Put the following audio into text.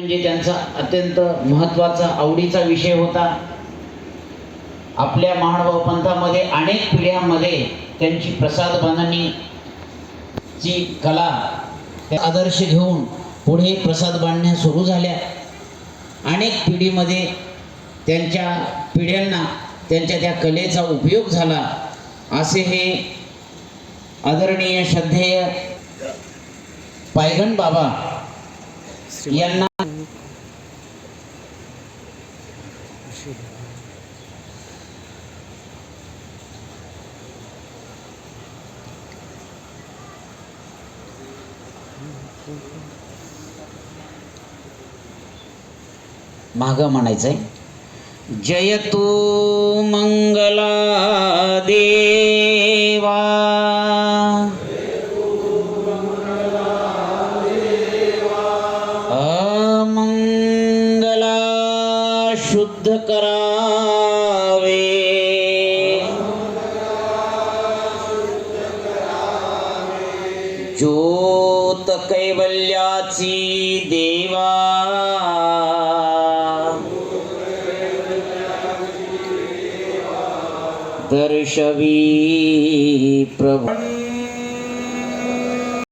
म्हणजे त्यांचा अत्यंत महत्त्वाचा आवडीचा विषय होता. आपल्या महानुभाव पंथामध्ये अनेक पिढ्यांमध्ये त्यांची प्रसाद बांधणीची कला आदर्श घेऊन पुढे प्रसाद बांधण्या सुरू झाल्या. अनेक पिढीमध्ये त्यांच्या पिढ्यांना त्यांच्या त्या कलेचा उपयोग झाला. असे हे आदरणीय श्रद्धेय पायगण बाबा यांना माग म्हणायचंय. जय तू मंगला देवा. शुद्ध करावे. ज्योत कैवल्याची देवा. दर्शवी प्रभू.